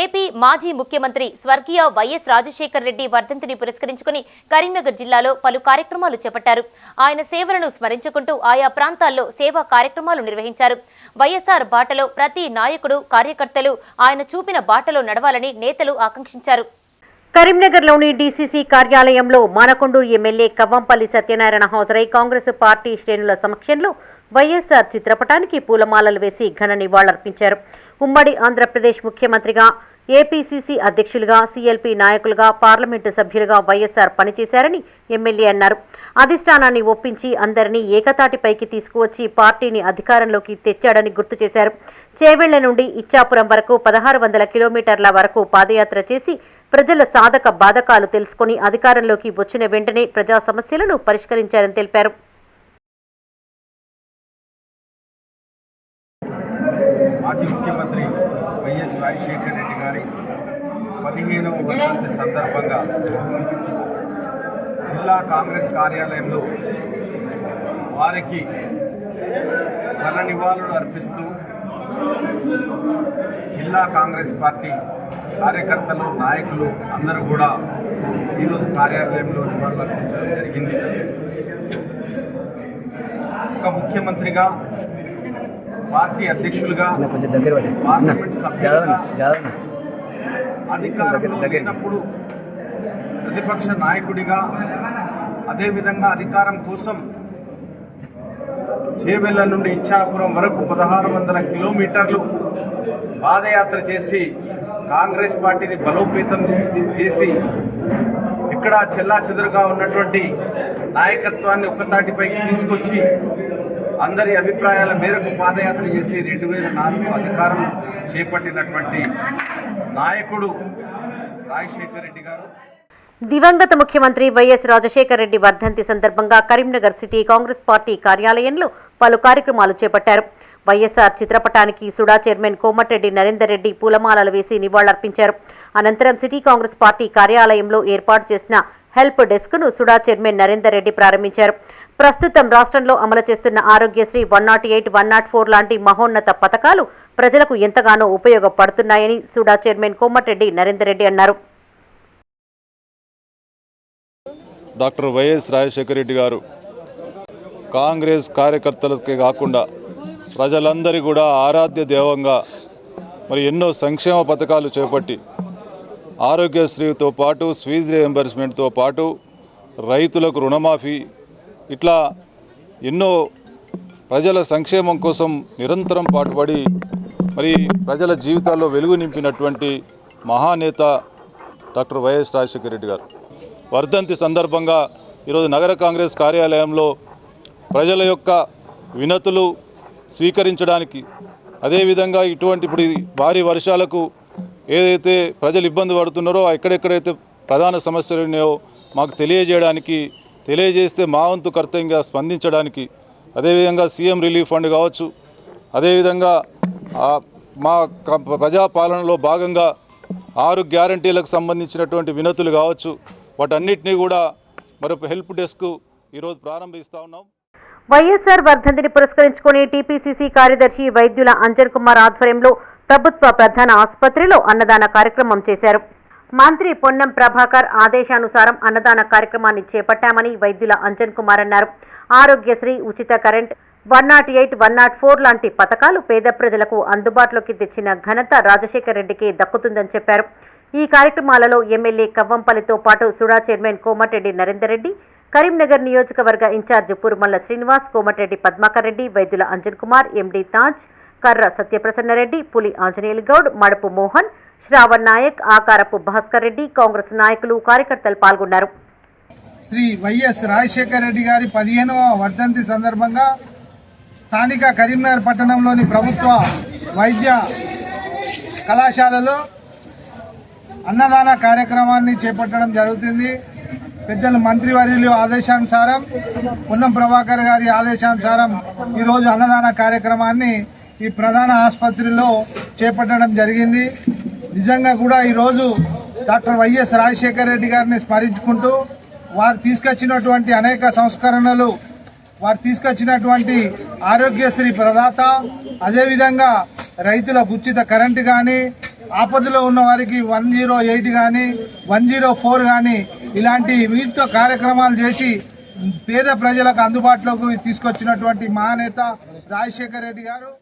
AP మాజీ ముఖ్యమంత్రి స్వర్గీయ వైఎస్ రాజశేఖర్ రెడ్డి వర్ధంతిని పురస్కరించుకుని కరీంనగర్ జిల్లాలో పలు కార్యక్రమాలు చేపట్టారు. ఆయన సేవలను స్మరించుకుంటూ ఆయా ప్రాంతాల్లో సేవా కార్యక్రమాలు నిర్వహించారు. వైఎస్ఆర్ బాటలో ప్రతి నాయకుడు కార్యకర్తలు ఆయన చూపిన బాటలో నడవాలని నేతలు ఆకాంక్షించారు. కరీంనగర్లోని డీసీసీ కార్యాలయంలో మానకొండూరు ఎమ్మెల్యే కవ్వంపల్లి సత్యనారాయణ హాజరై కాంగ్రెస్ పార్టీ శ్రేణుల సమక్షంలో వైఎస్ఆర్ చిత్రపటానికి పూలమాలలు వేసి ఘన నివాళులర్పించారు. ఉమ్మడి ఆంధ్రప్రదేశ్ ముఖ్యమంత్రిగా ఏపీసీసీ అధ్యక్షులుగా సీఎల్పీ నాయకులుగా పార్లమెంటు సభ్యులుగా వైఎస్ఆర్ పనిచేశారని ఎమ్మెల్యే అన్నారు. అధిష్టానాన్ని ఒప్పించి అందరినీ ఏకతాటిపైకి తీసుకువచ్చి పార్టీని అధికారంలోకి తెచ్చాడని గుర్తు చేశారు. చేవెళ్ళ నుండి ఇచ్చాపురం వరకు పదహారు వందల కిలోమీటర్ల వరకు పాదయాత్ర చేసి ప్రజల సాధక బాధకాలు తెలుసుకుని అధికారంలోకి వచ్చిన వెంటనే ప్రజా సమస్యలను పరిష్కరించారని తెలిపారు. మాజీ ముఖ్యమంత్రి వైఎస్ రాజశేఖర రెడ్డి గారి పదిహేనవ వర్ధంతి సందర్భంగా జిల్లా కాంగ్రెస్ కార్యాలయంలో వారికి ఘన నివాళులు అర్పిస్తూ జిల్లా కాంగ్రెస్ పార్టీ కార్యకర్తలు నాయకులు అందరూ కూడా ఈరోజు కార్యాలయంలో నివాళులు అర్పించడం జరిగింది. ఒక ముఖ్యమంత్రిగా పార్టీ అధ్యక్షులుగా పార్లమెంట్ సభ్యులుగా అధికారంలో. లేనప్పుడు ప్రతిపక్ష నాయకుడిగా అదేవిధంగా అధికారం కోసం చేవెళ్ళ నుండి ఇచ్చాపురం వరకు పదహారు వందల కిలోమీటర్లు పాదయాత్ర చేసి కాంగ్రెస్ పార్టీని బలోపేతం చేసి ఇక్కడ చెల్లా చెదురుగా ఉన్నటువంటి నాయకత్వాన్ని ఒక్కతాటిపైకి తీసుకొచ్చి అందరి అభిప్రాయాల మేరకు పాదయాత్ర చేసి రెండు వేల నాలుగు అధికారం చేపట్టినటువంటి నాయకుడు రాజశేఖర్ రెడ్డి గారు. దివంగత ముఖ్యమంత్రి వైఎస్ రాజశేఖర రెడ్డి వర్ధంతి సందర్భంగా కరీంనగర్ సిటీ కాంగ్రెస్ పార్టీ కార్యాలయంలో పలు కార్యక్రమాలు చేపట్టారు. వైఎస్ఆర్ చిత్రపటానికి సుడా చైర్మన్ కోమటిరెడ్డి నరేందర్ రెడ్డి పూలమాలలు వేసి నివాళులర్పించారు. అనంతరం సిటీ కాంగ్రెస్ పార్టీ కార్యాలయంలో ఏర్పాటు చేసిన హెల్ప్ డెస్క్ను సుడా చైర్మన్ నరేందర్ రెడ్డి ప్రారంభించారు. ప్రస్తుతం రాష్ట్రంలో అమలు చేస్తున్న Aarogyasri one nought eight one nought four లాంటి మహోన్నత పథకాలు ప్రజలకు ఎంతగానో ఉపయోగపడుతున్నాయని సుడా చైర్మన్ కోమటిరెడ్డి నరేందర్ రెడ్డి అన్నారు. డాక్టర్ వైఎస్ రాజశేఖర రెడ్డి గారు కాంగ్రెస్ కార్యకర్తలకే కాకుండా ప్రజలందరి కూడా ఆరాధ్య దేవంగా మరి ఎన్నో సంక్షేమ పథకాలు చేపట్టి ఆరోగ్యశ్రీతో పాటు స్వీజ్ రియంబర్స్మెంట్తో పాటు రైతులకు రుణమాఫీ ఇట్లా ఎన్నో ప్రజల సంక్షేమం కోసం నిరంతరం పాటుపడి మరి ప్రజల జీవితాల్లో వెలుగు నింపినటువంటి మహానేత డాక్టర్ వైఎస్ రాజశేఖర రెడ్డి గారు. వర్ధంతి సందర్భంగా ఈరోజు నగర కాంగ్రెస్ కార్యాలయంలో ప్రజల యొక్క వినతులు స్వీకరించడానికి అదేవిధంగా ఇటువంటి ఇప్పుడు భారీ వర్షాలకు ఏదైతే ప్రజలు ఇబ్బంది పడుతున్నారో ఎక్కడెక్కడైతే ప్రధాన సమస్యలు ఉన్నాయో మాకు తెలియజేయడానికి తెలియజేస్తే మా వంతు కర్తవ్యంగా స్పందించడానికి అదేవిధంగా సీఎం రిలీఫ్ ఫండ్ కావచ్చు అదేవిధంగా మా ప్రజాపాలనలో భాగంగా ఆరు గ్యారంటీలకు సంబంధించినటువంటి వినతులు కావచ్చు వాటన్నిటినీ కూడా మరొక హెల్ప్ డెస్క్ ఈరోజు ప్రారంభిస్తూ ఉన్నాం. వైఎస్ఆర్ వర్ధంతిని పురస్కరించుకుని టీపీసీసీ కార్యదర్శి వైద్యుల అంజన్ కుమార్ ఆధ్వర్యంలో ప్రభుత్వ ప్రధాన ఆసుపత్రిలో అన్నదాన కార్యక్రమం చేశారు. మంత్రి పొన్నం ప్రభాకర్ ఆదేశానుసారం అన్నదాన కార్యక్రమాన్ని చేపట్టామని వైద్యుల అంజన్ కుమార్ అన్నారు. ఆరోగ్యశ్రీ ఉచిత current one nought eight one nought four లాంటి పథకాలు పేద ప్రజలకు అందుబాటులోకి తెచ్చిన ఘనత రాజశేఖర్ రెడ్డికి దక్కుతుందని చెప్పారు. ఈ కార్యక్రమాలలో ఎమ్మెల్యే కవ్వంపల్లితో పాటు సుడా చైర్మన్ కోమటిరెడ్డి నరేందర్ రెడ్డి కరీంనగర్ నియోజకవర్గ ఇన్ఛార్జ్ పురుమల్ల శ్రీనివాస్ కోమటిరెడ్డి పద్మాకర్ రెడ్డి వైద్యుల అంజన్ కుమార్ ఎండి తాజ్ కర్ర సత్యప్రసన్నరెడ్డి పులి ఆంజనేయులు గౌడ్ మడుపు మోహన్ శ్రావణ్ నాయక్ ఆకారపు భాస్కర్ రెడ్డి కాంగ్రెస్ నాయకులు కార్యకర్తలు పాల్గొన్నారు. శ్రీ వైఎస్ రాజశేఖర రెడ్డి గారి పదిహేనవ వర్ధంతి సందర్భంగా స్థానిక కరీంనగర్ పట్టణంలోని ప్రభుత్వ వైద్య కళాశాలలో అన్నదాన కార్యక్రమాన్ని చేపట్టడం జరుగుతుంది. పెద్దలు మంత్రివర్యులు ఆదేశానుసారం పొన్నం ప్రభాకర్ గారి ఆదేశానుసారం ఈరోజు అన్నదాన కార్యక్రమాన్ని ఈ ప్రధాన ఆసుపత్రిలో చేపట్టడం జరిగింది. నిజంగా కూడా ఈరోజు డాక్టర్ వైఎస్ రాజశేఖర రెడ్డి గారిని స్మరించుకుంటూ వారు తీసుకొచ్చినటువంటి అనేక సంస్కరణలు వారు తీసుకొచ్చినటువంటి ఆరోగ్యశ్రీ ప్రదాత అదేవిధంగా రైతుల ఉచిత కరెంటు కానీ ఆపదలో ఉన్న వారికి వన్ జీరో ఎయిట్ కానీ వన్ జీరో ఫోర్ కానీ ఇలాంటి వివిధ కార్యక్రమాలు చేసి పేద ప్రజలకు అందుబాటులోకి తీసుకొచ్చినటువంటి మహానేత రాజశేఖర రెడ్డి గారు.